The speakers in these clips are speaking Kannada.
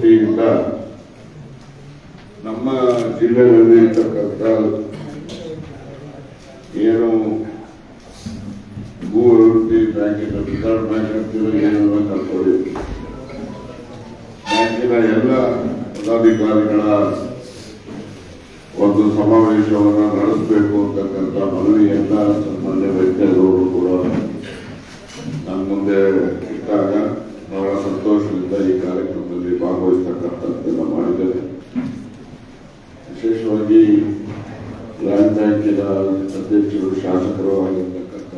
ವತಿಯಿಂದ ನಮ್ಮ ಜಿಲ್ಲೆಯಲ್ಲಿ ಇರ್ತಕ್ಕಂಥ ಏನು ಭೂ ಅಭಿವೃದ್ಧಿ ಬ್ಯಾಂಕಿನ ರಿಸರ್ವ್ ಬ್ಯಾಂಕ್ ಅಂತೀರೋ ಏನು ಕರ್ಕೊಳ್ಳಿ ಬ್ಯಾಂಕಿನ ಎಲ್ಲ ಪದಾಧಿಕಾರಿಗಳ ಒಂದು ಸಮಾವೇಶವನ್ನು ನಡೆಸಬೇಕು ಅಂತಕ್ಕಂಥ ಮನವಿಯನ್ನ ಸನ್ಮಾನ್ಯ ವೈದ್ಯರು ಕೂಡ ನಮ್ಮ ಮುಂದೆ ಇಟ್ಟಾಗ ಬಹಳ ಸಂತೋಷದಿಂದ ಈ ಕಾರ್ಯಕ್ರಮದಲ್ಲಿ ಭಾಗವಹಿಸತಕ್ಕಂಥದ್ದೆಲ್ಲ ಮಾಡಿದ್ದೇನೆ. ವಿಶೇಷವಾಗಿ ಗ್ರಾಮ ಬ್ಯಾಂಕಿನ ಅಧ್ಯಕ್ಷರು, ಶಾಸಕರು ಆಗಿರ್ತಕ್ಕಂಥ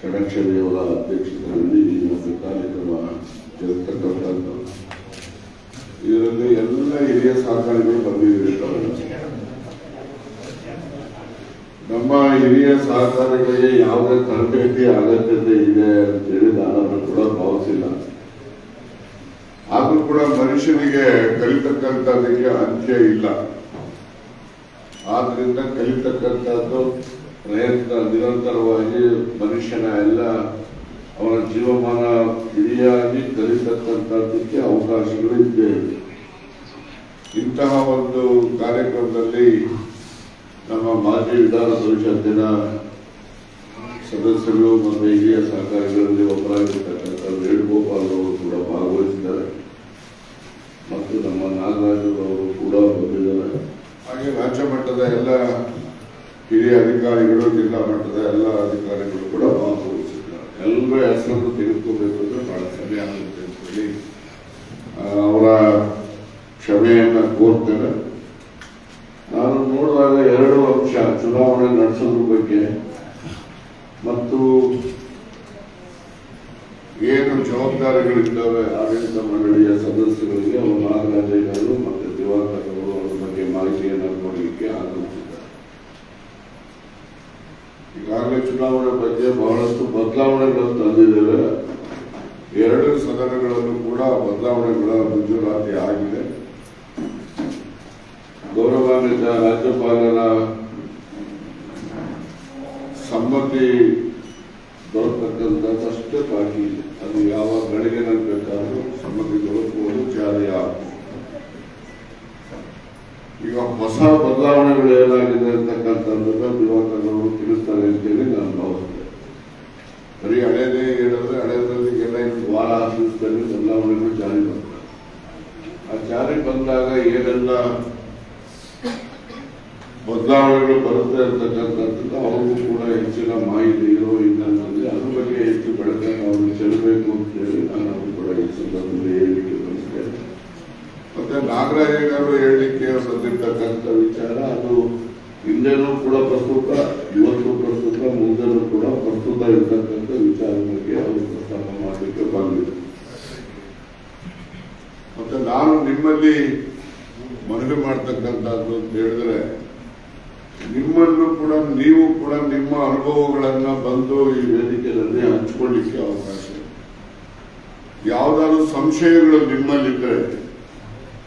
ಷಡಕ್ಷರಿಯವರ ಅಧ್ಯಕ್ಷತೆಯಲ್ಲಿ ಈ ಒಂದು ಕಾರ್ಯಕ್ರಮ ಜರುಗತಕ್ಕಂಥದ್ದು ಇದರಲ್ಲಿ ಎಲ್ಲ ಹಿರಿಯ ಸಹಕಾರಿಗಳು ಬಂದಿದ್ದಾರೆ ನಮ್ಮ ಹಿರಿಯ ಸಹಕಾರಿಗಳಿಗೆ ಯಾವುದೇ ತರಬೇತಿ ಅಗತ್ಯತೆ ಇದೆ ಅಂತೇಳಿ ನಾನು ಕೂಡ ಭಾವಿಸಿಲ್ಲ. ಕೂಡ ಮನುಷ್ಯನಿಗೆ ಕಲಿತಕ್ಕಂಥದ್ದಕ್ಕೆ ಅಂತ್ಯ ಇಲ್ಲ. ಆದ್ರಿಂದ ಕಲಿತಕ್ಕಂಥದ್ದು ಪ್ರಯತ್ನ ನಿರಂತರವಾಗಿ ಮನುಷ್ಯನ ಎಲ್ಲ ಅವನ ಜೀವಮಾನ ಇಡಿಯಾಗಿ ಕಲಿತಕ್ಕಂಥದ್ದಕ್ಕೆ ಅವಕಾಶಗಳು ಇದ್ದೇ ಇದೆ ಇಂತಹ ಒಂದು ಕಾರ್ಯಕ್ರಮದಲ್ಲಿ ನಮ್ಮ ಮಾಜಿ ವಿಧಾನ ಪರಿಷತ್ತಿನ ಸದಸ್ಯರು ಮತ್ತು ಹಿರಿಯ ಸಹಕಾರಿಗಳಲ್ಲಿ ಒಬ್ಬರಾಗಿರ್ತಕ್ಕಂಥ ವೇಣುಗೋಪಾಲ್ ಅವರು ಕೂಡ ಭಾಗವಹಿಸಿದ್ದಾರೆ. ಮತ್ತು ನಮ್ಮ ನಾಗರಾಜು ಅವರು ಕೂಡ ಬಂದಿದ್ದಾರೆ. ಹಾಗೆ ರಾಜ್ಯ ಮಟ್ಟದ ಎಲ್ಲ ಹಿರಿಯ ಅಧಿಕಾರಿಗಳು, ಜಿಲ್ಲಾ ಮಟ್ಟದ ಎಲ್ಲ ಅಧಿಕಾರಿಗಳು ಕೂಡ ಭಾಗವಹಿಸಿದ್ದಾರೆ. ಎಲ್ಲರ ಹೆಸರನ್ನು ತೆಗೆದುಕೋಬೇಕು ಅಂದ್ರೆ ಬಹಳ ಸಮಯ ಆಗುತ್ತೆ ಅಂತೇಳಿ ಅವರ ಕ್ಷಮೆಯನ್ನು ಕೋರ್ತೇನೆ. ನಾನು ನೋಡಿದಾಗ ಎರಡು ಅಂಶ ಚುನಾವಣೆ ನಡೆಸೋದ್ರ ಬಗ್ಗೆ, ಮತ್ತು ಏನು ಜವಾಬ್ದಾರಿಗಳಿದ್ದಾವೆ ಆಡಳಿತ ಮಂಡಳಿಯ ಸದಸ್ಯರಿಗೆ ಅವರು ನಾಗರಾಜಯ್ಯರು ಮತ್ತು ದಿವಾಕರ್ ಅವರು ಅವರ ಬಗ್ಗೆ ಮಾಹಿತಿಯನ್ನು ಕೊಡಲಿಕ್ಕೆ ಆಗಮಿಸಿದ್ದಾರೆ ಈಗಾಗಲೇ ಚುನಾವಣೆ ಬಗ್ಗೆ ಬಹಳಷ್ಟು ಬದಲಾವಣೆಗಳನ್ನು ತಂದಿದ್ದೇವೆ. ಎರಡು ಸದನಗಳಲ್ಲೂ ಕೂಡ ಬದಲಾವಣೆಗಳ ಮಂಜೂರಾತಿ ಆಗಿದೆ. ಗೌರವಾನ್ವಿತ ರಾಜ್ಯಪಾಲರ ಸಮ್ಮತಿ ದೊರಕತಕ್ಕಂಥದ್ದಷ್ಟೇ ಬಾಕಿ ಇದೆ. ಅದು ಯಾವ ಗಳಿಗೆನಲ್ಲಿ ಬೇಕಾದರೂ ಸಮಗ್ರ ದೊರಕುವುದು ಜಾರಿ ಆಗುತ್ತೆ ಈಗ ಹೊಸ ಬದಲಾವಣೆಗಳು ಏನಾಗಿದೆ ಅಂತಕ್ಕಂಥದ್ದನ್ನ ಯುವಕರು ತಿಳಿಸ್ತಾರೆ ಅಂತೇಳಿ ನಾನು ಭಾವಿಸ್ತೇನೆ. ಬರೀ ಹಳೇದೇ ಹೇಳಿದ್ರೆ ಎಲ್ಲ ಇನ್ನು ವಾರ ದಿವಸದಲ್ಲಿ ಬದಲಾವಣೆಗಳು ಜಾರಿ ಬರ್ತವೆ ಆ ಜಾರಿ ಬಂದಾಗ ಏನೆಲ್ಲ ಬದಲಾವಣೆಗಳು ಬರುತ್ತೆ ಅಂತಕ್ಕಂಥದ್ದು ಅವ್ರಿಗೂ ಕೂಡ ಹೆಚ್ಚಿನ ಮಾಹಿತಿ ಬಗ್ಗೆ ಹೆಚ್ಚು ಬೆಳಕನ್ನು ಅವರು ಚೆಲ್ಲಬೇಕು ಅಂತ ಹೇಳಿ ನಾನು ಅವರು ಕೂಡ ಈ ಸಂದರ್ಭದಲ್ಲಿ ಹೇಳಲಿಕ್ಕೆ ಬಯಸ್ತೇನೆ ಮತ್ತೆ ನಾಗರಾಜನವರು ಹೇಳಲಿಕ್ಕೆ ಬಂದಿರ್ತಕ್ಕಂಥ ವಿಚಾರ, ಅದು ಹಿಂದೆನೂ ಕೂಡ ಪ್ರಸ್ತುತ, ಇವತ್ತು ಪ್ರಸ್ತುತ, ಮುಂದೆನೂ ಕೂಡ ಪ್ರಸ್ತುತ ಇರ್ತಕ್ಕಂಥ ವಿಚಾರ ಬಗ್ಗೆ ಅವರು ಪ್ರಸ್ತಾಪ ಮಾಡಲಿಕ್ಕೆ ಬಂದಿದೆ ಮತ್ತೆ ನಾನು ನಿಮ್ಮಲ್ಲಿ ಮನವಿ ಮಾಡ್ತಕ್ಕಂಥದ್ದು ಅಂತ ಹೇಳಿದ್ರೆ ನಿಮ್ಮನ್ನು ಕೂಡ, ನೀವು ಕೂಡ ನಿಮ್ಮ ಅನುಭವಗಳನ್ನ ಬಂದು ಈ ವೇದಿಕೆಯಲ್ಲಿ ಹಂಚಿಕೊಳ್ಳಿಕ್ಕೆ ಅವಕಾಶ. ಯಾವ್ದಾದ್ರು ಸಂಶಯಗಳು ನಿಮ್ಮಲ್ಲಿದ್ದರೆ,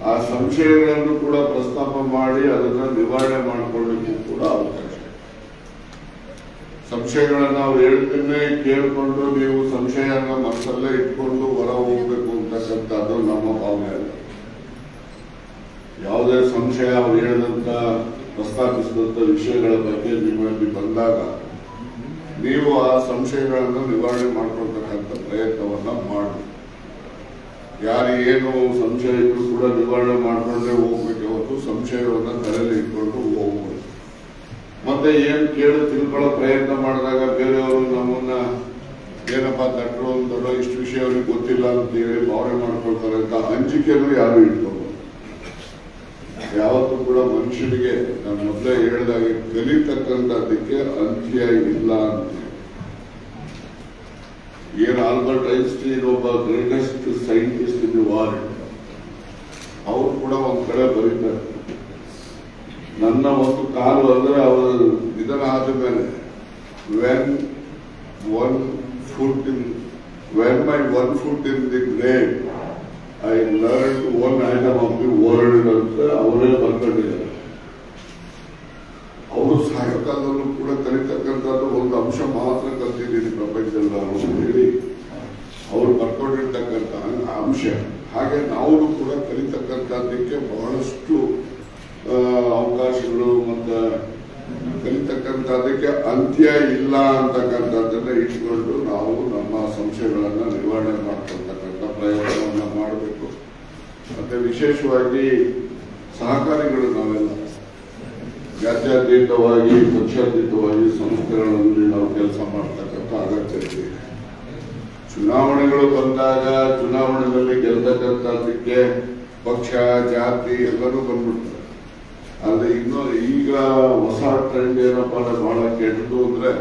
ಆ ಸಂಶಯಗಳನ್ನು ಕೂಡ ಪ್ರಸ್ತಾಪ ಮಾಡಿ ಅದನ್ನ ನಿವಾರಣೆ ಮಾಡಿಕೊಳ್ಳಿಕ್ಕೆ ಕೂಡ ಅವಕಾಶ. ಸಂಶಯಗಳನ್ನ ನಾವು ಹೇಳ್ತೇನೆ, ಕೇಳಿಕೊಂಡು ನೀವು ಸಂಶಯನ ಮನಸ್ಸಲ್ಲೇ ಇಟ್ಕೊಂಡು ಹೊರ ಹೋಗ್ಬೇಕು ಅಂತಕ್ಕಂಥದ್ದು ನಮ್ಮ ಭಾವನೆ ಅಲ್ಲ ಯಾವುದೇ ಸಂಶಯ ಅವ್ರು ಹೇಳಿದಂತ ಪ್ರಸ್ತಾಪಿಸಿದಂತ ವಿಷಯಗಳ ಬಗ್ಗೆ ನಿಮ್ಮಲ್ಲಿ ಬಂದಾಗ ನೀವು ಆ ಸಂಶಯಗಳನ್ನು ನಿವಾರಣೆ ಮಾಡ್ಕೊಳ್ತಕ್ಕಂಥ ಪ್ರಯತ್ನವನ್ನ ಮಾಡಿ. ಏನು ಸಂಶಯ ಇದ್ರು ಕೂಡ ನಿವಾರಣೆ ಮಾಡ್ಕೊಂಡ್ರೆ ಹೋಗ್ಬೇಕು. ಇವತ್ತು ಸಂಶಯವನ್ನ ತಲೆಯಲ್ಲಿ ಇಟ್ಕೊಂಡು ಹೋಗ್ಬೋದು. ಮತ್ತೆ ಏನ್ ಕೇಳಿ ತಿಳ್ಕೊಳ್ಳೋ ಪ್ರಯತ್ನ ಮಾಡಿದಾಗ ಬೇರೆಯವರು ನಮ್ಮನ್ನ ಏನಪ್ಪಾ ತಟ್ಟರು ಅಂತ ಇಷ್ಟು ವಿಷಯ ಅವ್ರಿಗೆ ಗೊತ್ತಿಲ್ಲ ಅಂತ ಹೇಳಿ ಭಾವನೆ ಮಾಡ್ಕೊಳ್ತಾರೆ ಅಂತ ಅಂಜಿಕೆನೂ ಯಾರು ಇಟ್ಕೋಬಹುದು ಯಾವತ್ತೂ ಕೂಡ ಮನುಷ್ಯನಿಗೆ ನಾನು ಮೊದಲೇ ಹೇಳಿದಾಗೆ ಕಲಿತಕ್ಕಂಥದ್ದಕ್ಕೆ ಅಂತ್ಯ ಇಲ್ಲ ಅಂತ. ಏನು ಆಲ್ಬರ್ಟ್ ಐನ್ಸ್ಟೀನ್ ಒಬ್ಬ greatest scientist in the world. ಅವ್ರು ಕೂಡ ಒಂದ್ ಕಡೆ ಬರೀತಾರೆ. ನನ್ನ ಒಂದು ಕಾಲು ಅಂದ್ರೆ ಅವರು ನಿಧನ ಆದ ಮೇಲೆ when one foot in when my one foot in the great I learn one item of the world ಅಂತ ಅವರೇ ಬರ್ಕೊಂಡಿದ್ದಾರೆ. ಅವರು ಸಾಯಂಕಾಲದಲ್ಲೂ ಕೂಡ ಕಲಿತಕ್ಕಂಥದ್ದು ಒಂದು ಅಂಶ ಮಾತ್ರ ಕಲ್ತಿದ್ದೀನಿ ಪ್ರಪಂಚದಲ್ಲಿ ನಾನು ಹೇಳಿ. ಅವರು ಬರ್ಕೊಂಡಿರ್ತಕ್ಕಂಥ ಅಂಶ. ಹಾಗೆ ನಾವು ಕೂಡ ಕಲಿತಕ್ಕಂಥದ್ದಕ್ಕೆ ಬಹಳಷ್ಟು ಅವಕಾಶಗಳು ಮತ್ತು ಕಲಿತಕ್ಕಂಥದ್ದಕ್ಕೆ ಅಂತ್ಯ ಇಲ್ಲ ಅಂತಕ್ಕಂಥದ್ದನ್ನ ಇಟ್ಕೊಂಡು ನಾವು ನಮ್ಮ ಸಂಶಯಗಳನ್ನು ನಿವಾರಣೆ ಮಾಡ್ತಕ್ಕಂಥ ಪ್ರಯತ್ನವನ್ನು ಮಾಡಬೇಕು. ಮತ್ತೆ ವಿಶೇಷವಾಗಿ ಸಹಕಾರಿಗಳು ನಾವೆಲ್ಲ. ಜಾತ್ಯತೀತವಾಗಿ ಪಕ್ಷಾತೀತವಾಗಿ ಸಂಸ್ಥೆಗಳಲ್ಲಿ ನಾವು ಕೆಲಸ ಮಾಡ್ತಕ್ಕಂಥ ಅಗತ್ಯ ಇದೆ. ಚುನಾವಣೆಗಳು ಬಂದಾಗ, ಚುನಾವಣೆಯಲ್ಲಿ ಗೆಲ್ತಕ್ಕಂಥದ್ದಕ್ಕೆ ಪಕ್ಷ, ಜಾತಿ ಎಲ್ಲರೂ ಬಂದ್ಬಿಡ್ತಾರೆ. ಆದ್ರೆ ಇನ್ನೂ ಈಗ ಹೊಸ ಟ್ರೆಂಡ್ ಏನಪ್ಪ ಅಂದ್ರೆ ಬಹಳ ಕೆಟ್ಟದು ಅಂದ್ರೆ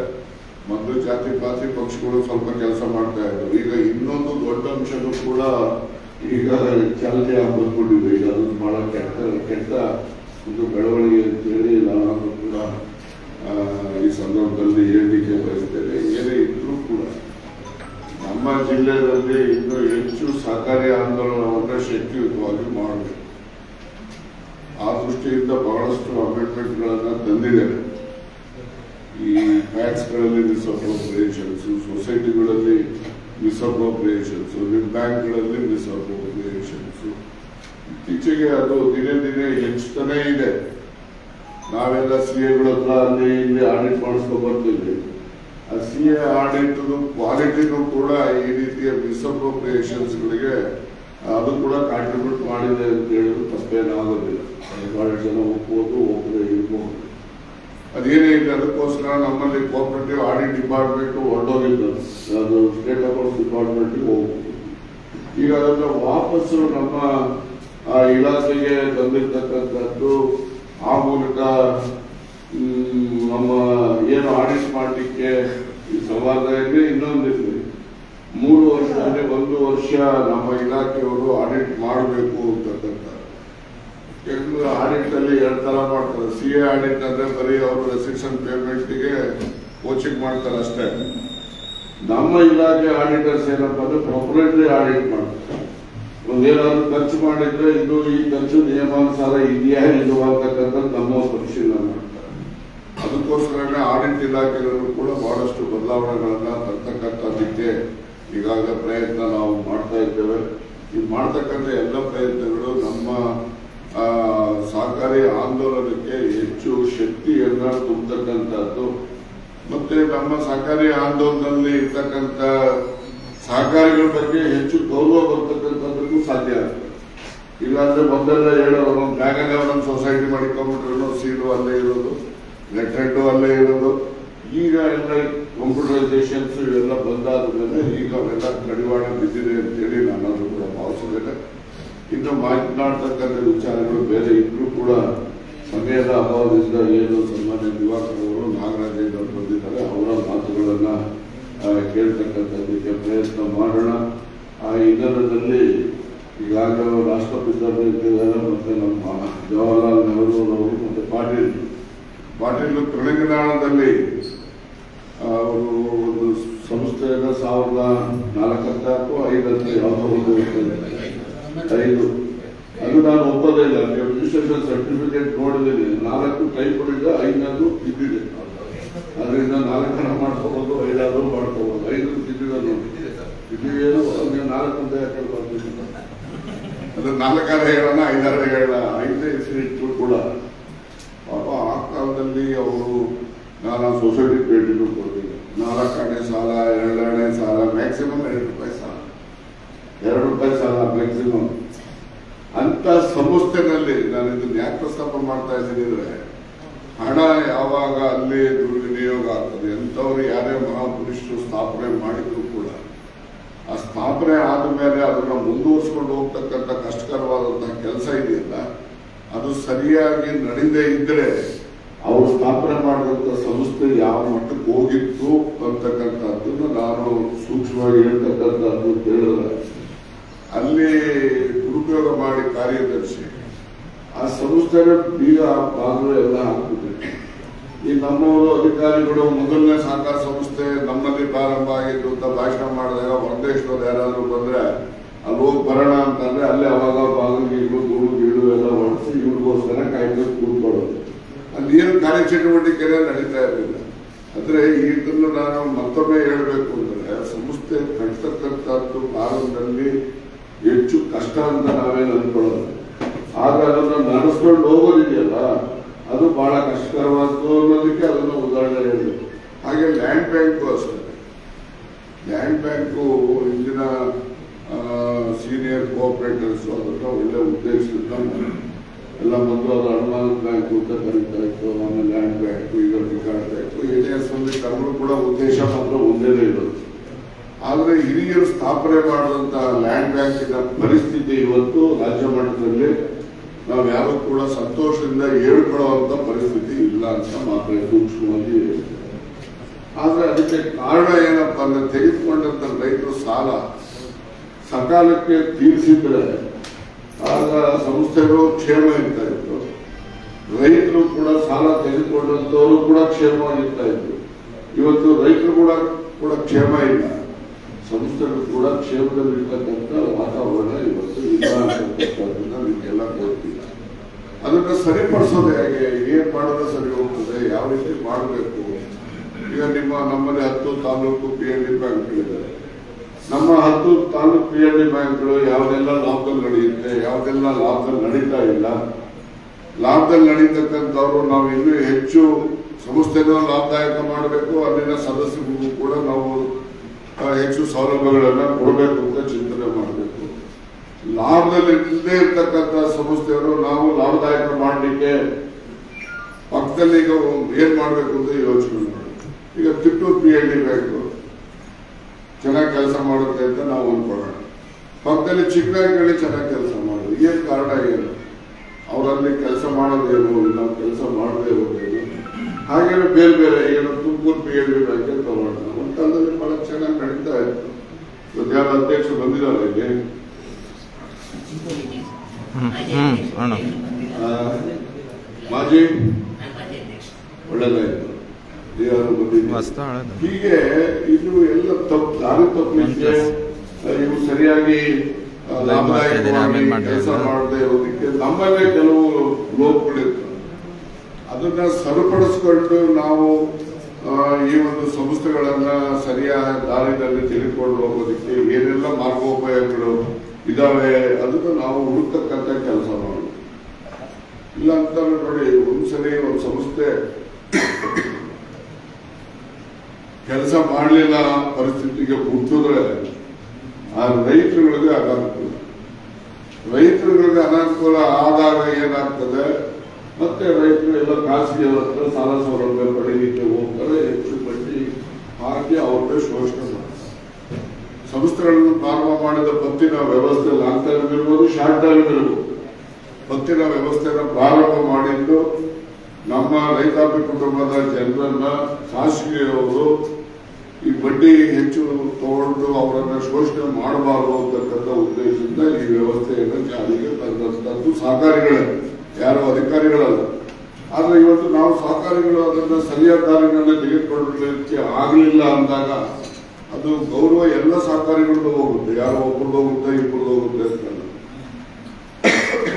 ಮೊದಲು ಜಾತಿ ಪಾತಿ ಪಕ್ಷಗಳು ಸ್ವಲ್ಪ ಕೆಲಸ ಮಾಡ್ತಾ ಇದ್ರು ಈಗ ಇನ್ನೊಂದು ದೊಡ್ಡ ಅಂಶನೂ ಕೂಡ ಈಗ ಚಾಲನೆ ಬಂದ್ಬಿಟ್ಟಿದೆ ಈಗ ಅದನ್ನು ಬಹಳ ಕೆಟ್ಟ ಕೆಟ್ಟ ಒಂದು ಬೆಳವಣಿಗೆ ಅಂತೇಳಿ ನಾನು ಕೂಡ ಈ ಸಂದರ್ಭದಲ್ಲಿ ಹೇಳಲಿಕ್ಕೆ ಬಯಸ್ತೇನೆ. ಏನೇ ಇದ್ರೂ ಕೂಡ ನಮ್ಮ ಜಿಲ್ಲೆಯಲ್ಲಿ ಇನ್ನೂ ಹೆಚ್ಚು ಸಹಕಾರಿ ಆಂದೋಲನವನ್ನು ಶಕ್ತಿಯುತವಾಗಿ ಮಾಡಬೇಕು. ಆ ದೃಷ್ಟಿಯಿಂದ ಬಹಳಷ್ಟು ಅಮೆಂಡ್ಮೆಂಟ್ಗಳನ್ನು ತಂದಿದ್ದೇವೆ ಈ ಟ್ಯಾಕ್ಸ್ಗಳಲ್ಲಿ ಮಿಸ್ಅಪ್ರೋಪ್ರಿಯೇಷನ್ಸ್ ಸೊಸೈಟಿಗಳಲ್ಲಿ ಮಿಸ್ಅಪ್ರೋಪ್ರಿಯೇಷನ್ಸ್ ನಿಮ್ಮ ಬ್ಯಾಂಕ್ಗಳಲ್ಲಿ ಮಿಸ್ಅಪ್ರೋಪ್ರಿಯೇಷನ್ಸ್ ಇತ್ತೀಚೆಗೆ ಅದು ದಿನೇ ದಿನೇ ಹೆಚ್ಚುತ್ತಾನೇ ಇದೆ. ನಾವೆಲ್ಲ ಸಿ ಎಗಳ ಹತ್ರ ಅಲ್ಲಿ ಇಲ್ಲಿ ಆಡಿಟ್ ಮಾಡಿಸ್ಕೊಂಡು ಬರ್ತಿದ್ವಿ. ಆ ಸಿ ಎ ಆಡಿಟ್ ಕ್ವಾಲಿಟಿನೂ ಕೂಡ ಈ ರೀತಿಯ ಮಿಸ್ಅಪ್ರೋಪ್ರಿಯೇಷನ್ಸ್ಗಳಿಗೆ ಅದು ಕೂಡ ಕಾಂಟ್ರಿಬ್ಯೂಟ್ ಮಾಡಿದೆ ಅಂತ ಹೇಳಿದ್ರು. ತಪ್ಪೇನಾಗೋದಿಲ್ಲ ಬಹಳ ಜನ ಒಪ್ಪೋದು ಒಪ್ಪದೆ ಇರ್ಬೋದು ಅದೇನೇ ಇದೆ ಅದಕ್ಕೋಸ್ಕರ ನಮ್ಮಲ್ಲಿ ಕೋಆಪರೇಟಿವ್ ಆಡಿಟ್ ಡಿಪಾರ್ಟ್ಮೆಂಟ್ ಹೊರಡೋದಿಲ್ಲ. ಅದು ಸ್ಟೇಟ್ ಅಕೌಂಟ್ಸ್ ಡಿಪಾರ್ಟ್ಮೆಂಟ್ಗೆ ಹೋಗ್ಬೋದು ಈಗ ಅದನ್ನ ವಾಪಸ್ಸು ನಮ್ಮ ಇಲಾಖೆಗೆ ತಂದಿರ್ತಕ್ಕಂಥದ್ದು ಆ ಮೂಲಕ ನಮ್ಮ ಏನು ಆಡಿಟ್ ಮಾಡಲಿಕ್ಕೆ ಈ ಇದೆ ಇನ್ನೊಂದಿದೆ ಮೂರು ವರ್ಷ ಅಂದರೆ ಒಂದು ವರ್ಷ ನಮ್ಮ ಇಲಾಖೆಯವರು ಆಡಿಟ್ ಮಾಡಬೇಕು ಅಂತಕ್ಕಂಥ ಕೆಲವು ಆಡಿಟ್ ಅಲ್ಲಿ ಎರಡು ತರ ಮಾಡ್ತಾರೆ. ಸಿ ಎ ಆಡಿಟ್ ಅಂದ್ರೆ ಬರೀ ಅವರು ಪೇಮೆಂಟ್ ಪೇಮೆಂಟ್ಗೆ ಕೋಚಿಂಗ್ ಮಾಡ್ತಾರೆ ಅಷ್ಟೇ. ನಮ್ಮ ಇಲಾಖೆ ಆಡಿಟರ್ಸ್ ಏನಪ್ಪ ಅಂದ್ರೆ ಪ್ರೊಪರೇಟರಿ ಆಡಿಟ್ ಮಾಡ್ತಾರೆ. ಒಂದೇನಾದ್ರು ಖರ್ಚು ಮಾಡಿದ್ರೆ ಇದು ಈ ಖರ್ಚು ನಿಯಮಾನುಸಾರ ಇದೆಯಾ ಇಲ್ವಾ ಅಂತಕ್ಕಂಥದ್ದು ನಮ್ಮ ಪರಿಶೀಲನೆ ಮಾಡ್ತಾರೆ. ಅದಕ್ಕೋಸ್ಕರನೇ ಆಡಿಟ್ ಇಲಾಖೆಗಳು ಕೂಡ ಬಹಳಷ್ಟು ಬದಲಾವಣೆಗಳನ್ನ ತರ್ತಕ್ಕಂಥದ್ದಕ್ಕೆ ಈಗಾಗಲೇ ಪ್ರಯತ್ನ ನಾವು ಮಾಡ್ತಾ ಇದ್ದೇವೆ. ಇದು ಮಾಡ್ತಕ್ಕಂಥ ಎಲ್ಲ ಪ್ರಯತ್ನಗಳು ನಮ್ಮ ಆ, ಸಹಕಾರಿ ಆಂದೋಲನಕ್ಕೆ ಹೆಚ್ಚು ಶಕ್ತಿಯನ್ನ ತುಂಬತಕ್ಕಂಥದ್ದು. ಮತ್ತೆ ನಮ್ಮ ಸಹಕಾರಿ ಆಂದೋಲನದಲ್ಲಿ ಇರ್ತಕ್ಕಂಥ ಸಹಕಾರಿಗಳ ಬಗ್ಗೆ ಹೆಚ್ಚು ಗೌರವ ಬರ್ತಕ್ಕಂಥದ್ದಕ್ಕೂ ಸಾಧ್ಯ. ಆಗ್ತದೆ ಇಲ್ಲಾಂದ್ರೆ ಮೊದಲೆಲ್ಲ ಹೇಳೋರು ನಮ್ಮ ಅವರನ್ನು ಸೊಸೈಟಿ ಮಾಡಿಕೊಂಡ್ಬಿಟ್ರು ಸೀಲು ಅಲ್ಲೇ ಇರೋದು ಲೆಟರ್ಡು ಅಲ್ಲೇ ಇರೋದು. ಈಗ ಎಲ್ಲ ಕಂಪ್ಯೂಟರೈಸೇಷನ್ಸ್ ಇವೆಲ್ಲ ಬಂದಾದ ಮೇಲೆ ಈಗ ಅವೆಲ್ಲ ಕಡಿವಾಣ ಬಿದ್ದಿದೆ ಅಂತೇಳಿ ನಾನು ಕೂಡ ಭಾವಿಸಿದ್ದೇನೆ ಇನ್ನು ಮಾತನಾಡ್ತಕ್ಕಂಥ ವಿಚಾರಗಳು ಬೇರೆ ಇದ್ರೂ ಕೂಡ ಸಮಯದ ಅಭಾವದಿಂದ ಏನು ಸನ್ಮಾನ್ಯ ದಿವಾಕರ್ ನಾಗರಾಜೇಂದ್ರ ಬಂದಿದ್ದಾರೆ, ಅವರ ಮಾತುಗಳನ್ನು ಕೇಳ್ತಕ್ಕಂಥ ಕೇಳ್ತಕ್ಕಂಥದ್ದಕ್ಕೆ ಪ್ರಯತ್ನ ಮಾಡೋಣ. ಆ ಹಿನ್ನೆಲೆಯಲ್ಲಿ ಈಗಾಗಲೇ ರಾಷ್ಟ್ರಪಿತರು ಇದ್ದಾರೆ ಮತ್ತೆ ನಮ್ಮ ಜವಾಹರ್ಲಾಲ್ ನೆಹರು ಅವರು ಮತ್ತೆ ಪಾಟೀಲ್. ಪಾಟೀಲ್ ತೆಲಂಗಾಣದಲ್ಲಿ ಅವರು ಒಂದು ಸಂಸ್ಥೆಯನ್ನ ಸಾವಿರದ ನಾಲ್ಕಂತಾಕು ಐದಂತ ಯಾವುದೋ ಒಂದು ಐದು. ಅದು ನಾನು ಒಪ್ಪದೇ ಇಲ್ಲ ರಿಜಿಸ್ಟ್ರೇಷನ್ ಸರ್ಟಿಫಿಕೇಟ್ ನೋಡಿದ್ದೀನಿ. ನಾಲ್ಕು ಟೈಪ್ ಇದೆ ಐದನೇದು ಇದ್ದಿದೆ ಅದರಿಂದ ನಾಲ್ಕನ ಮಾಡ್ಕೋಬಹುದು ಐದಾದ್ರು ಮಾಡ್ಕೋಬಹುದು ಐದು ಇದು ಏನು? ಅವ್ನಿಗೆ ನಾಲ್ಕು ಅಂತ ಯಾಕೆ ನಾಲ್ಕಾರ ಹೇಳೋಣ, ಐದಾರು ಹೇಳೋಣ. ಐದೇ ಇಟ್ಟು ಕೂಡ. ಪಾಪ ಆ ಕಾಲದಲ್ಲಿ ಅವರು ನಾನು ಸೊಸೈಟಿ ಭೇಟಿನೂ ಕೊಡ್ತೀನಿ ನಾಲ್ಕಾಣೆ ಸಾಲ, ಎರಡನೇ ಸಾಲ ಮ್ಯಾಕ್ಸಿಮಮ್ ಎರಡು ರೂಪಾಯಿ ಸಾಲ ಎರಡು ರೂಪಾಯಿ ಸಾಲ ಮ್ಯಾಕ್ಸಿಮಮ್ ಅಂತ ಸಂಸ್ಥೆನಲ್ಲಿ ನಾನು ಇದನ್ನ ಯಾಕೆ ಪ್ರಸ್ತಾಪ ಮಾಡ್ತಾ ಇದ್ದೀನಿ ಅಂದ್ರೆ, ಹಣ ಯಾವಾಗ ಅಲ್ಲಿ ದುರ್ವಿನಿಯೋಗ ಆಗ್ತದೆ ಎಂಥವ್ರು ಯಾರೇ ಮಹಾಪುರುಷರು ಸ್ಥಾಪನೆ ಮಾಡಿದ್ರು ಕೂಡ, ಆ ಸ್ಥಾಪನೆ ಆದ ಮೇಲೆ ಅದನ್ನ ಮುಂದುವರಿಸ್ಕೊಂಡು ಹೋಗ್ತಕ್ಕಂಥ ಕಷ್ಟಕರವಾದಂತಹ ಕೆಲಸ ಇದೆಯಲ್ಲ, ಅದು ಸರಿಯಾಗಿ ನಡೆದೇ ಇದ್ರೆ, ಅವರು ಸ್ಥಾಪನೆ ಮಾಡಿದಂಥ ಸಂಸ್ಥೆ ಯಾವ ಮಟ್ಟಕ್ಕೆ ಹೋಗಿತ್ತು ಅಂತಕ್ಕಂಥದ್ದನ್ನು ನಾನು ಸೂಕ್ಷ್ಮವಾಗಿ ಹೇಳ್ತಕ್ಕಂಥದ್ದು ಅಂತ ಹೇಳಿದ್ರೆ, ಅಲ್ಲಿ ದುರುಪಯೋಗ ಮಾಡಿ ಕಾರ್ಯದರ್ಶಿ. ಆ ಸಂಸ್ಥೆನ ಬೀಗ ಬಾಗಿಲು ಎಲ್ಲ ಹಾಕ್ಬಿಟ್ಟಿದೆ. ಈ ನಮ್ಮವರು ಅಧಿಕಾರಿಗಳು ಮೊದಲನೇ ಸಹಕಾರ ಸಂಸ್ಥೆ ನಮ್ಮಲ್ಲಿ ಪ್ರಾರಂಭ ಆಗಿದ್ದು ಅಂತ ಭಾಷಣ ಮಾಡಿದಾಗ ಹೊರದೇಶದವ್ರು ಯಾರಾದರೂ ಬಂದ್ರೆ ಅಲ್ಲಿ ಹೋಗಿ ಬರೋಣ ಅಂತಂದ್ರೆ ಅಲ್ಲೇ ಅವಾಗ ಬಾಗಿಲು ಗೂಡು ಗೀಳು ಎಲ್ಲ ಹೊಡೆಸಿ ಇವ್ರಿಗೋಸ್ಕರ ಕಾಯ್ಕೊಂಡು ಕೂತ್ಕೊಳ್ಳೋದು. ಅಲ್ಲಿ ಏನು ಕಾರ್ಯಚಟುವಟಿಕೆ ನಡೀತಾ ಇರಲಿಲ್ಲ. ಅಂದ್ರೆ ಇದನ್ನು ನಾನು ಮತ್ತೊಮ್ಮೆ ಹೇಳಬೇಕು ಅಂದ್ರೆ ಸಂಸ್ಥೆ ಕಟ್ತಕ್ಕಂಥದ್ದು ಕಾಲದಲ್ಲಿ ಹೆಚ್ಚು ಕಷ್ಟ ಅಂತ ನಾವೇನು ಅಂದ್ಕೊಳ್ಳೋದು ಆದ್ರೆ ಅದನ್ನ ನಡೆಸ್ಕೊಂಡು ಹೋಗೋದಿದೆಯಲ್ಲ, ಅದು ಬಹಳ ಕಷ್ಟಕರವಾದ್ದು ಅನ್ನೋದಕ್ಕೆ ಅದನ್ನ ಉದಾಹರಣೆ ಹೇಳಿ ಹಾಗೆ ಲ್ಯಾಂಡ್ ಬ್ಯಾಂಕು ಅಷ್ಟೇ. ಲ್ಯಾಂಡ್ ಬ್ಯಾಂಕು ಇಂದಿನ ಸೀನಿಯರ್ ಕೋಆಪರೇಟರ್ಸ್ ಅದನ್ನ ಒಳ್ಳೆ ಉದ್ದೇಶದಿಂದ ಎಲ್ಲ ಮೊದಲು ಅದು ಅನುದಾನ ಬ್ಯಾಂಕು ಅಂತ ಕರೀತಾ ಇತ್ತು ಆಮೇಲೆ ಲ್ಯಾಂಡ್ ಬ್ಯಾಂಕು ಈಗ ರಿಕಾರ್ಡ್ ಬ್ಯಾಂಕ್. ಎನ್ ಎಸ್ ಕೂಡ ಉದ್ದೇಶ ಮಾತ್ರ ಒಂದೇನೇ ಇರೋದು. ಆದ್ರೆ ಹಿರಿಯರು ಸ್ಥಾಪನೆ ಮಾಡಿದಂತ ಲ್ಯಾಂಡ್ ಬ್ಯಾಂಕಿನ ಪರಿಸ್ಥಿತಿ ಇವತ್ತು ರಾಜ್ಯ ಮಟ್ಟದಲ್ಲಿ ನಾವು ಯಾರು ಕೂಡ ಸಂತೋಷದಿಂದ ಹೇಳ್ಕೊಳ್ಳುವಂತ ಪರಿಸ್ಥಿತಿ ಇಲ್ಲ ಅಂತ ಮಾತ್ರ ಸೂಕ್ಷ್ಮವಾಗಿ ಹೇಳ್ತೀನಿ. ಆದ್ರೆ ಅದಕ್ಕೆ ಕಾರಣ ಏನಪ್ಪ ಅಂದ್ರೆ ತೆಗೆದುಕೊಂಡಂತ ರೈತರು ಸಾಲ ಸಕಾಲಕ್ಕೆ ತೀರಿಸಿದ್ರೆ ಆಗ ಸಂಸ್ಥೆಗಳು ಕ್ಷೇಮ ಇರ್ತಾ ಇತ್ತು. ರೈತರು ಕೂಡ ಸಾಲ ತೆಗೆದುಕೊಂಡಂತವರು ಕೂಡ ಕ್ಷೇಮವಾಗಿರ್ತಾ ಇದ್ರು. ಇವತ್ತು ರೈತರು ಕೂಡ ಕೂಡ ಕ್ಷೇಮ ಇಲ್ಲ. ಸಂಸ್ಥೆಗಳು ಕೂಡ ಕ್ಷೇಮದಲ್ಲಿರ್ತಕ್ಕಂಥ ವಾತಾವರಣ ಇವತ್ತು ಇಲ್ಲ ಗೊತ್ತಿಲ್ಲ. ಅದನ್ನ ಸರಿಪಡಿಸೋದು ಹೇಗೆ? ಏನ್ ಮಾಡಿದ್ರೆ ಸರಿ ಹೋಗ್ತದೆ? ಯಾವ ರೀತಿ ಮಾಡಬೇಕು? ಈಗ ನಿಮ್ಮ ನಮ್ಮಲ್ಲಿ ಹತ್ತು ತಾಲೂಕು ಪಿ ಎನ್ ಡಿ ಬ್ಯಾಂಕ್ಗಳಿದ್ದಾರೆ ನಮ್ಮ ಹತ್ತು ತಾಲೂಕು ಪಿ ಎನ್ ಡಿ ಬ್ಯಾಂಕ್ಗಳು ಯಾವುದೆಲ್ಲ ಲಾಭದಲ್ಲಿ ನಡೆಯುತ್ತೆ, ಯಾವುದೆಲ್ಲ ಲಾಭದಲ್ಲಿ ನಡೀತಾ ಇಲ್ಲ. ಲಾಭದಲ್ಲಿ ನಡೀತಕ್ಕಂಥವ್ರು ನಾವು ಇನ್ನೂ ಹೆಚ್ಚು ಸಂಸ್ಥೆನೂ ಲಾಭದಾಯಕ ಮಾಡಬೇಕು, ಅಲ್ಲಿನ ಸದಸ್ಯರಿಗೂ ಕೂಡ ನಾವು ಹೆಚ್ಚು ಸೌಲಭ್ಯಗಳನ್ನ ಕೊಡಬೇಕು ಅಂತ ಚಿಂತನೆ ಮಾಡಬೇಕು. ಲಾಭದಲ್ಲಿ ಇಲ್ಲದೆ ಇರ್ತಕ್ಕಂಥ ಸಂಸ್ಥೆಯವರು ನಾವು ಲಾಭದಾಯಕ ಮಾಡಲಿಕ್ಕೆ ಪಕ್ಕದಲ್ಲಿ ಈಗ ಏನ್ ಮಾಡ್ಬೇಕು ಅಂತ ಯೋಚನೆ ಮಾಡಿ. ಈಗ ತಿಟ್ಟು ಪಿ ಎಲ್ ಡಿ ಬ್ಯಾಂಕು ಚೆನ್ನಾಗಿ ಕೆಲಸ ಮಾಡುತ್ತೆ ಅಂತ ನಾವು ಅನ್ಕೊಳ್ಳೋಣ. ಪಕ್ಕದಲ್ಲಿ ಚಿಕ್ಕನಾಗಳಿ ಚೆನ್ನಾಗಿ ಕೆಲಸ ಮಾಡೋದು. ಏನ್ ಕಾರಣ ಏನು? ಅವರಲ್ಲಿ ಕೆಲಸ ಮಾಡೋದೇನು? ಇಲ್ಲ ಕೆಲಸ ಮಾಡದೇ ಇರೋದೇನು ಹಾಗೆ ಬೇರೆ ಬೇರೆ ಏನು ತುಮಕೂರು ಪಿ ಎಲ್ ಬ್ಯಾಂಕ್ ತಗೊಳ್ಳೋಣ. ಒಂದು ಕಾಲದಲ್ಲಿ ಬಹಳ ಚೆನ್ನಾಗಿ ನಡೀತಾ ಇತ್ತು. ಉದ್ಯಾನ ಯಾರು ಅಧ್ಯಕ್ಷರು ಬಂದಿದ್ದಾರೆ ಇಲ್ಲಿ? ಮಾಜಿ? ಒಳ್ಳೆದಾಯ್ತು. ಹೀಗೆ ಇದು ಎಲ್ಲ ತಪ್ಪು ದಾರಿ ತಪ್ಪಿದ್ರೆ ಇವು ಸರಿಯಾಗಿ ಲಾಭ ಲಾಭದಾಯಕವಾಗಿ ಕೆಲಸ ಮಾಡದೆ ಇರೋದಕ್ಕೆ ನಮ್ಮಲ್ಲೇ ಕೆಲವು ಲೋಪಗಳಿರ್ತವೆ ಅದನ್ನ ಸರಿಪಡಿಸ್ಕೊಂಡು ನಾವು ಈ ಒಂದು ಸಂಸ್ಥೆಗಳನ್ನ ಸರಿಯಾದ ದಾರಿನಲ್ಲಿ ತೆಗೆದುಕೊಂಡು ಹೋಗೋದಕ್ಕೆ ಏನೆಲ್ಲ ಮಾರ್ಗೋಪಾಯಗಳು ಇದಾವೆ ಅದನ್ನು ನಾವು ಹುಡುಕ್ತಕ್ಕಂಥ ಕೆಲಸ ಮಾಡೋದು. ಇಲ್ಲ ಅಂತ ನೋಡಿ ಒಂದ್ಸರಿ ಒಂದು ಸಂಸ್ಥೆ ಕೆಲಸ ಮಾಡಲಿಲ್ಲ ಪರಿಸ್ಥಿತಿಗೆ ಮುಟ್ಟಿದ್ರೆ ಆ ರೈತರುಗಳಿಗೆ ಅನಾನುಕೂಲ. ರೈತರುಗಳಿಗೆ ಅನಾನುಕೂಲ ಆದಾಗ ಏನಾಗ್ತದೆ? ಮತ್ತೆ ರೈತರು ಎಲ್ಲ ಖಾಸಗಿಯವರ ಹತ್ರ ಸಾಲ ಸೌಲಭ್ಯ ಪಡೆಯಲಿಕ್ಕೆ ಹೋಗ್ತಾರೆ, ಹೆಚ್ಚು ಬಡ್ಡಿ ಹಾಕಿ ಅವ್ರನ್ನೇ ಶೋಷಣೆ ಮಾಡ್ತಾರೆ. ಸಂಸ್ಥೆಗಳನ್ನು ಪ್ರಾರಂಭ ಮಾಡಿದ ಪತ್ತಿನ ವ್ಯವಸ್ಥೆ ಲಾಂಗ್ ಟರ್ಮ್ ಇರ್ಬೋದು, ಶಾರ್ಟ್ ಟರ್ಮ್ ಇರ್ಬೋದು. ಪತ್ತಿನ ವ್ಯವಸ್ಥೆನ ಪ್ರಾರಂಭ ಮಾಡಿದ್ದು ನಮ್ಮ ರೈತಾಪಿ ಕುಟುಂಬದ ಜನರನ್ನ ಖಾಸಗಿಯವರು ಈ ಬಡ್ಡಿ ಹೆಚ್ಚು ತಗೊಂಡು ಅವರನ್ನ ಶೋಷಣೆ ಮಾಡಬಾರದು ಅಂತಕ್ಕಂಥ ಉದ್ದೇಶದಿಂದ ಈ ವ್ಯವಸ್ಥೆಯನ್ನು ಜಾರಿಗೆ ತಂದಂತದ್ದು ಸಹಕಾರಿಗಳೇ ಯಾರು ಅಧಿಕಾರಿಗಳಲ್ಲ. ಆದರೆ ಇವತ್ತು ನಾವು ಸಹಕಾರಿಗಳು ಅದನ್ನ ಸರಿಯಾದ ದಾರಿನಲ್ಲಿ ತೆಗೆದುಕೊಳ್ಳಲಿಕ್ಕೆ ಆಗಲಿಲ್ಲ ಅಂದಾಗ ಅದು ಗೌರವ ಎಲ್ಲ ಸಹಕಾರಿಗಳಿಗೂ ಹೋಗುತ್ತೆ. ಯಾರೋ ಒಬ್ಬರು ಹೋಗುತ್ತೆ ಇಬ್ಬರು ಹೋಗುತ್ತೆ ಅಂತ.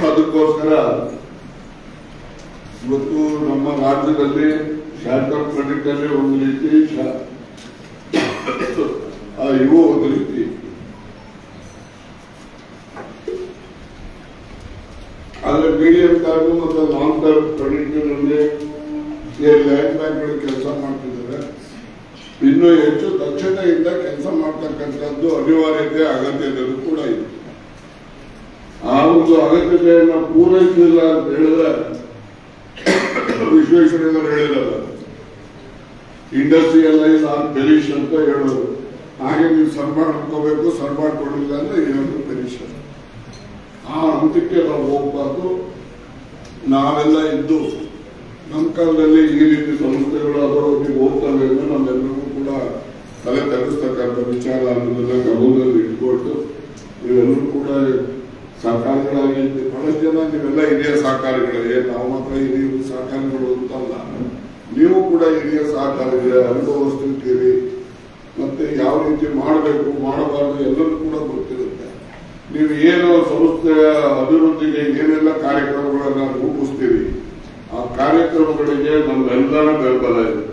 ಅದಕ್ಕೋಸ್ಕರ ಇವತ್ತು ನಮ್ಮ ರಾಜ್ಯದಲ್ಲಿ ಟರ್ಮ್ ಕ್ರೆಡಿಟ್ ಅಲ್ಲಿ ಒಂದು ರೀತಿ ಇವು ಒಂದು ರೀತಿ ಆದ್ರೆ ಮೀಡಿಯಂ ಟರ್ಮ್ ಮತ್ತು ಲಾಂಗ್ ನಲ್ಲಿ ಲ್ಯಾಂಡ್ ಬ್ಯಾಂಕ್ಗಳು ಕೆಲಸ ಮಾಡ್ತಿದ್ದಾರೆ ಇನ್ನೂ ಹೆಚ್ಚು ದಕ್ಷತೆಯಿಂದ ಕೆಲಸ ಮಾಡ್ತಕ್ಕಂಥದ್ದು ಅನಿವಾರ್ಯತೆ, ಅಗತ್ಯತೆಯೂ ಕೂಡ ಇದೆ. ಆ ಒಂದು ಅಗತ್ಯತೆಯನ್ನು ಪೂರೈಸಲಿಲ್ಲ ಅಂತ ಹೇಳಿದ್ರೆ ವಿಶ್ವೇಶ್ವರಯ್ಯನವರು ಹೇಳಿರಲ್ಲ ಇಂಡಸ್ಟ್ರಿಯಲೈಸ್ ಆನ್ ಪೆರಿಶ್ ಅಂತ ಹೇಳೋದು. ಹಾಗೆ ನೀವು ಸರ್ ಮಾಡ್ಕೋಬೇಕು ಸರ್ ಮಾಡ್ಕೊಂಡಿಲ್ಲ ಅಂದ್ರೆ ಏನಾದ್ರು ಪೆರಿಶ್ ಆ ಹಂತಕ್ಕೆ ನಾವು ಹೋಗ್ಬಾರ್ದು. ನಾವೆಲ್ಲ ಇದ್ದು ನಮ್ಮ ಕಾಲದಲ್ಲಿ ಈ ರೀತಿ ಸಂಸ್ಥೆಗಳು ಅದರೊಟ್ಟಿಗೆ ಹೋಗ್ತವೆ ನಮ್ಮೆಲ್ಲರಿಗೂ ಕೂಡ ತಲೆ ತಗ್ಗಿಸ್ತಕ್ಕಂಥ ವಿಚಾರ ಅನ್ನೋದನ್ನ ಗಮನದಲ್ಲಿ ಇಟ್ಕೊಂಡು ನೀವೆಲ್ಲರೂ ಕೂಡ ಸಹಕಾರಿಗಳಾಗಿ ಬಹಳಷ್ಟು ಜನ ನೀವೆಲ್ಲ ಹಿರಿಯ ಸಹಕಾರಿಗಳೇ. ನಾವು ಮಾತ್ರ ಹಿರಿಯ ಸಹಕಾರಿಗಳು ಅಂತಲ್ಲ. ನೀವು ಕೂಡ ಹಿರಿಯ ಸಹಕಾರಿಗಳೇ. ಅನುಭವಿಸ್ತಿರ್ತೀರಿ. ಮತ್ತೆ ಯಾವ ರೀತಿ ಮಾಡಬೇಕು, ಮಾಡಬಾರದು ಎಲ್ಲರೂ ಕೂಡ ಗೊತ್ತಿರುತ್ತೆ. ನೀವು ಏನು ಸಂಸ್ಥೆಯ ಅಭಿವೃದ್ಧಿಗೆ ಏನೆಲ್ಲ ಕಾರ್ಯಕ್ರಮಗಳನ್ನು ರೂಪಿಸ್ತೀರಿ, ಆ ಕಾರ್ಯಕ್ರಮಗಳಿಗೆ ನಮ್ಮೆಲ್ಲರ ಬೆಂಬಲ ಇದೆ.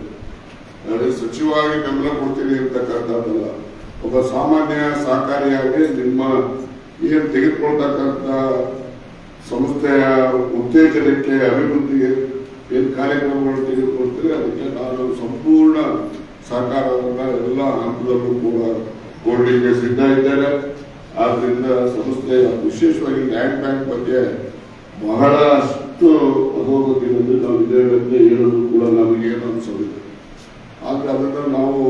ಅದೇ ಸಚಿವವಾಗಿ ಬೆಂಬಲ ಕೊಡ್ತೀನಿ ಅಂತಕ್ಕಂಥದ್ದಲ್ಲ. ಒಬ್ಬ ಸಾಮಾನ್ಯ ಸಹಕಾರಿಯಾಗಿ ನಿಮ್ಮ ಏನು ತೆಗೆದುಕೊಳ್ತಕ್ಕಂಥ ಸಂಸ್ಥೆಯ ಉತ್ತೇಜನಕ್ಕೆ, ಅಭಿವೃದ್ಧಿಗೆ ಏನು ಕಾರ್ಯಕ್ರಮಗಳು ತೆಗೆದುಕೊಳ್ತೀರಿ, ಅದಕ್ಕೆ ನಾನು ಸಂಪೂರ್ಣ ಸಹಕಾರವನ್ನು ಎಲ್ಲ ಹಂತದಲ್ಲೂ ಕೂಡ ಕೊಡಲಿಕ್ಕೆ ಸಿದ್ಧ ಇದ್ದೇನೆ. ಆದ್ರಿಂದ ಸಂಸ್ಥೆ ವಿಶೇಷವಾಗಿ ಲ್ಯಾಂಡ್ ಬ್ಯಾಂಕ್ ಬಗ್ಗೆ ಬಹಳಷ್ಟು ಬಂದು ನಾವು ಇದೇ ಬಗ್ಗೆ ಹೇಳೋದು ಕೂಡ ನಮಗೇನು ಅನಿಸೋದಿದೆ ಆದರೆ ಅದನ್ನು ನಾವು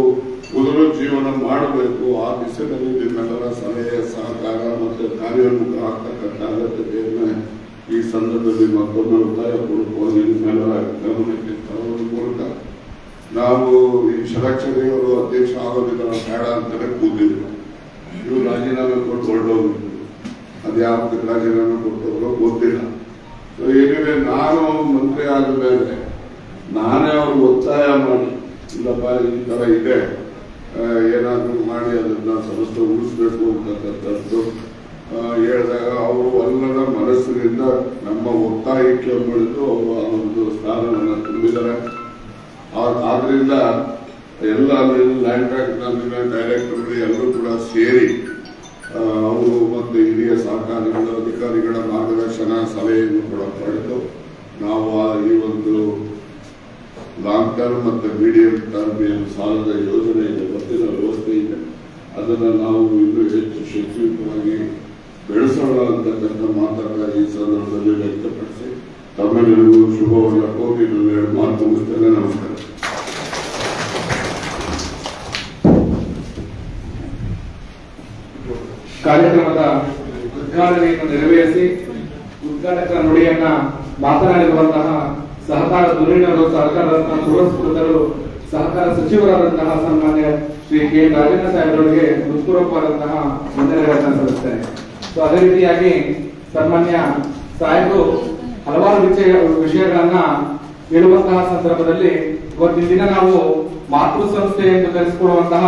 ಪುನರುಜ್ಜೀವನ ಮಾಡಬೇಕು. ಆ ದಿಸೆಯಲ್ಲಿ ನಿಮ್ಮೆಲ್ಲರ ಸಲಹೆ, ಸಹಕಾರ ಮತ್ತು ಕಾರ್ಯೋನ್ಮುಖ ಆಗ್ತಕ್ಕಂಥ ಅಗತ್ಯತೆಯನ್ನು ಈ ಸಂದರ್ಭದಲ್ಲಿ ಮತ್ತೊಮ್ಮೆ ಒತ್ತಾಯಪೂರ್ವಕವಾಗಿ ನಿಮ್ಮೆಲ್ಲರ ಗಮನಕ್ಕೆ ತರುವ ಮೂಲಕ. ನಾವು ಈ ಷಡಕ್ಷರಿಯವರು ಅಧ್ಯಕ್ಷ ಆಗೋದಿಲ್ಲ ಬೇಡ ಅಂತಲೇ ಕೂತಿದ್ರು ಇವರು ರಾಜೀನಾಮೆ ಕೊಟ್ಟು ಹೊರಟೋಗ್ಬಿಟ್ಟು ಅದು ಯಾವತ್ತಕ್ಕೆ ರಾಜೀನಾಮೆ ಕೊಟ್ಟವರೋ ಗೊತ್ತಿಲ್ಲ. ಸೊ ಏನಿವೆ ನಾನು ಮಂತ್ರಿ ಆದ ನಾನೇ ಅವ್ರಿಗೆ ಒತ್ತಾಯ ಮಾಡಿ, ಇಲ್ಲಪ್ಪ, ಈ ತರ ಇದೆ ಏನಾದರೂ ಮಾಡಿ ಅದನ್ನ ಸಂಸ್ಥೆ ಉಳಿಸ್ಬೇಕು ಅಂತಕ್ಕಂಥದ್ದು ಹೇಳಿದಾಗ ಅವರು ಅಲ್ಲದ ಮನಸ್ಸಿನಿಂದ ನಮ್ಮ ಒತ್ತಾಯಕ್ಕೆ ಬೆಳೆದು ಅವರು ಆ ಒಂದು ಸ್ಥಾನವನ್ನು ತುಂಬಿದ್ದಾರೆ. ಆದ್ರಿಂದ ಎಲ್ಲ ಲ್ಯಾಂಡ್ ಬ್ಯಾಂಕ್ ಡೈರೆಕ್ಟರ್ ಎಲ್ಲರೂ ಕೂಡ ಸೇರಿ ಅವರು ಮತ್ತು ಹಿರಿಯ ಸಹಕಾರಿಗಳ ಅಧಿಕಾರಿಗಳ ಮಾರ್ಗದರ್ಶನ ಸಲಹೆಯನ್ನು ಕೂಡ ಪಡೆದು ನಾವು ಈ ಒಂದು ಲಾಂಗ್ ಟರ್ಮ್ ಮತ್ತು ಮೀಡಿಯಂ ಟರ್ಮ್ ಏನು ಸಾಲದ ಯೋಜನೆ ಇದೆ ಗೊತ್ತಿನ ವ್ಯವಸ್ಥೆ ಇದೆ. ಅದನ್ನು ನಾವು ಇನ್ನೂ ಹೆಚ್ಚು ಶಕ್ತಿಯುತವಾಗಿ ಬೆಳೆಸೋಣ ಅಂತಕ್ಕಂಥ ಮಾತನ್ನು ಈ ಸಂದರ್ಭದಲ್ಲಿ ವ್ಯಕ್ತಪಡಿಸಿ. ತಮ್ಮೆಲ್ಲರಿಗೂ ಶುಭವನ್ನು ಕೋಟಿ ಎರಡು ಮಾತು ಮುಗಿಸ್ತೇನೆ ನಮಸ್ಕಾರ. ಕಾರ್ಯಕ್ರಮದ ಉದ್ಘಾಟನೆಯನ್ನು ನೆರವೇರಿಸಿ ಉದ್ಘಾಟಕರ ನುಡಿಯನ್ನ ಮಾತನಾಡಿರುವಂತಹ ಸಹಕಾರ ಧುರೀಣರು ಸಹಕಾರ ಪುರಸ್ಕೃತರು ಸಹಕಾರ ಸಚಿವರಾದಂತಹ ಸನ್ಮಾನ್ಯ ಶ್ರೀ ಕೆ. ರಾಜೇಂದ್ರ ಸಾಹೇಬರವರಿಗೆ ಹೃತ್ಪೂರ್ವಕವಾದಂತಹ ವಂದನೆಗಳನ್ನು ಸಲ್ಲಿಸ್ತೇನೆ. ಸೊ ಅದೇ ರೀತಿಯಾಗಿ ಸನ್ಮಾನ್ಯ ಸಾಹೇಬರು ಹಲವಾರು ವಿಷಯ, ವಿಷಯಗಳನ್ನ ಹೇಳುವಂತಹ ಸಂದರ್ಭದಲ್ಲಿ ಇವತ್ತಿನ ದಿನ ನಾವು ಮಾತೃ ಸಂಸ್ಥೆ ಎಂದು ಕರೆಸಿಕೊಳ್ಳುವಂತಹ